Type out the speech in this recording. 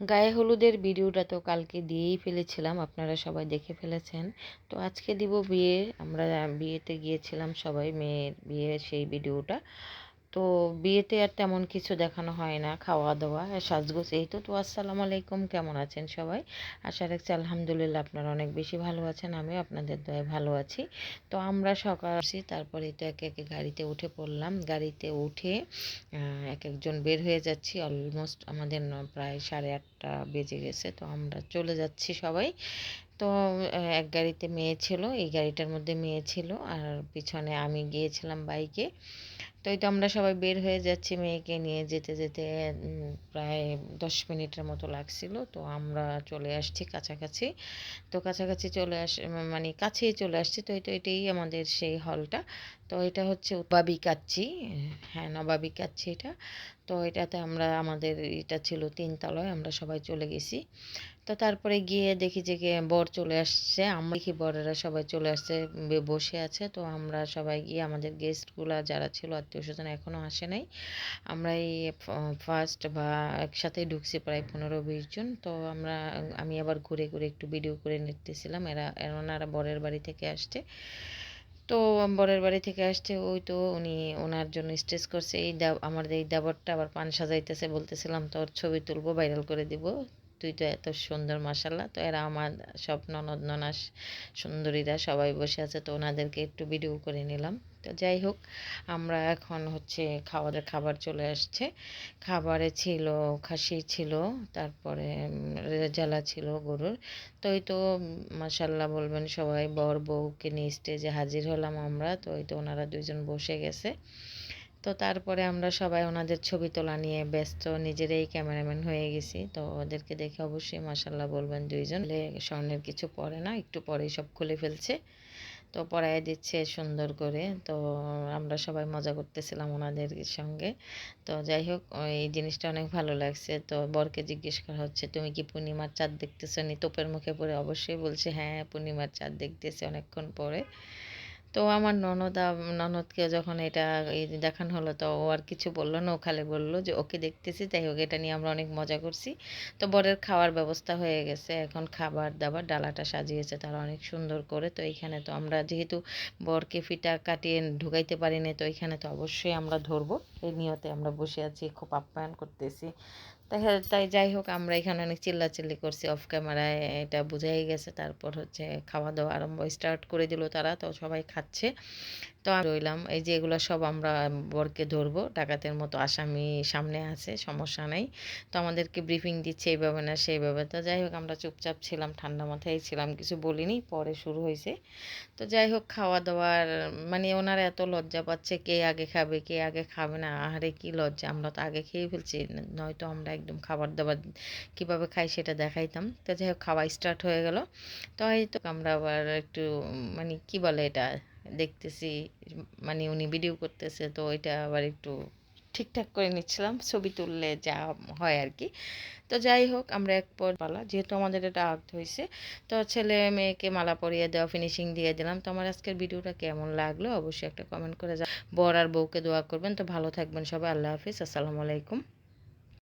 গায়ে হলুদের ভিডিওটা তো কালকে দিয়েই ফেলেছিলাম, আপনারা সবাই দেখে ফেলেছেন। তো আজকে দিব বিয়ে, আমরা বিয়েতে গিয়েছিলাম সবাই মেয়ের বিয়ে, সেই ভিডিওটা। তো বিয়েতে আর তেমন কিছু দেখানো হয় না খাওয়া দাওয়া সাজগোজ এই তো। তো আসসালামু আলাইকুম, কেমন আছেন সবাই? আশা রাখছি আলহামদুলিল্লাহ আপনারা অনেক বেশি ভালো আছেন, আমিও আপনাদের দয়ে ভালো আছি। তো আমরা সকাল আসি, তারপরে তো একে একে গাড়িতে উঠে পড়লাম। গাড়িতে উঠে এক একজন বের হয়ে যাচ্ছি। অলমোস্ট আমাদের প্রায় সাড়ে আটটা বেজে গেছে, তো আমরা চলে যাচ্ছি সবাই। তো এক গাড়িতে মেয়ে ছিল, এই গাড়িটার মধ্যে মেয়ে ছিল। আর পিছনে আমি গিয়েছিলাম বাইকে। তো এই তো আমরা সবাই বের হয়ে যাচ্ছি মেয়েকে নিয়ে যেতে যেতে প্রায় দশ মিনিটের মতো লাগছিল। তো আমরা চলে আসছি কাছাকাছি। তো কাছাকাছি চলে আস মানে কাছেই চলে আসছি। তো এটা এটাই আমাদের সেই হলটা তো এটা হচ্ছে নবাবি কাচ্চি হ্যাঁ নবাবি কাচ্চি এটা। তো এটাতে আমরা, আমাদের এটা ছিল তিনতলায়, আমরা সবাই চলে গেছি। তো তারপরে গিয়ে দেখি যে বর চলে আসছে, আমরা দেখি বরেরা সবাই চলে আসছে বসে আছে। তো আমরা সবাই গিয়ে আমাদের গেস্টগুলো যারা ছিল আত্মীয় স্বজন এখনও আসে নাই। আমরা এই ফার্স্ট বা একসাথেই ঢুকছি প্রায় পনেরো বিশ জন। তো আমরা, আমি আবার ঘুরে ঘুরে একটু ভিডিও করে নিতেছিলাম। এরা ওনারা বরের বাড়ি থেকে আসছে। তো বরের বাড়ি থেকে আসছে, ওই তো উনি ওনার জন্য স্টেজ করছে, এই আমার এই দেবরটা আবার পান সাজাইতেছে বলতেছিলাম, তোর ছবি তুলবো ভাইরাল করে দিব। তুই তো এত সুন্দর মাসাল্লাহ তো এরা আমার সব ননদ, ননাস, সুন্দরীরা সবাই বসে আছে, তো ওনাদেরকে একটু ভিডিও করে নিলাম। তো যাই হোক, আমরা এখন হচ্ছে খাওয়ার খাবার চলে আসছে। খাবারে ছিল খাসি ছিল, তারপরে রেজালা ছিল গরুর। তো এই তো মাসাল্লাহ বলবেন সবাই বর বউকে নিয়ে স্টেজে হাজির হলাম আমরা, তো এই তো ওনারা দুইজন বসে গেছে। তো তারপরে আমরা সবাই ওনাদের ছবি তোলা নিয়ে ব্যস্ত, নিজেরাই ক্যামেরাম্যান হয়ে গেছি। তো ওদেরকে দেখে অবশ্যই মাসাল্লাহ বলবেন দুইজন। স্বর্ণের কিছু পরে না, একটু পরেই সব খুলে ফেলছে। তো পড়ায় দিচ্ছে সুন্দর করে। তো আমরা সবাই মজা করতেছিলাম ওনাদের সঙ্গে। তো যাই হোক এই জিনিসটা অনেক ভালো লাগছে। তো বরকে জিজ্ঞেস করা হচ্ছে, তুমি কি পূর্ণিমার চাঁদ দেখতেছো? নি তোপের মুখে পড়ে অবশ্যই বলছে হ্যাঁ পূর্ণিমার চাঁদ দেখতেছে অনেকক্ষণ পরে। তো আমার ননদ ননদকে যখন এটা দেখানো হলো, তো ও আর কিছু বলল না, ও খালি বলল যে ওকে দেখতেছি তাই হোক, এটা নিয়ে আমরা অনেক মজা করছি। তো বরের খাওয়ার ব্যবস্থা হয়ে গেছে, এখন খাবার দাবার, ডালাটা সাজিয়েছে তারা অনেক সুন্দর করে। তো এইখানে তো আমরা যেহেতু বরকে ফিটা কাটিয়ে ঢুকাইতে পারিনি, তো এখানে তো অবশ্যই আমরা ধরবো। এই নিয়তে আমরা বসে আছি, খুব আপ্যায়ন করতেছি। তাই তাই যাই হোক, আমরা এখানে অনেক চিল্লাচিল্লি করছি অফ ক্যামেরায় এটা বুঝাই গেছে। তারপর হচ্ছে খাওয়া দাওয়া আরম্ভ স্টার্ট করে দিল তারা, তো সবাই খাচ্ছে। তো আমি রইলাম। এই যে এগুলো সব আমরা বরকে ধরবো। ডাকাতের মতো আসামি সামনে আছে, সমস্যা নেই। তো আমাদেরকে ব্রিফিং দিচ্ছে এইভাবে না সেইভাবে। তো যাই হোক, আমরা চুপচাপ ছিলাম, ঠান্ডা মাথায় ছিলাম, কিছু বলিনি, পরে শুরু হয়েছে। তো যাই হোক খাওয়া দাওয়ার মানে ওনারা এত লজ্জা পাচ্ছে, কে আগে খাবে, কে আগে খাবে না? আহারে কি লজ্জা? আমরা তো আগে খেয়ে ফেলছি, নয়তো আমরা একদম খাবার দাবার কীভাবে খাই সেটা দেখাইতাম। তো যাই হোক, খাওয়া স্টার্ট হয়ে গেল। তো হয়তো আমরা আবার একটু মানে কি বলে এটা? দেখতেছি মানে উনি ভিডিও করতেছে, তো ওইটা আবার একটু ঠিকঠাক করে নিচ্ছিলাম, ছবি তুললে যা হয় আর কি। তো যাই হোক, আমরা এক পর পালা, যেহেতু আমাদের এটা আর্ট হয়েছে, তো ছেলে মেয়েকে মালা পরিয়ে দেওয়া ফিনিশিং দিয়ে দিলাম। তো আমার আজকের ভিডিওটা কেমন লাগল অবশ্যই একটা কমেন্ট করে যা বর আর বউকে দোয়া করবেন, তো ভালো থাকবেন সবাই, আল্লাহ হাফিজ, আসসালামু আলাইকুম।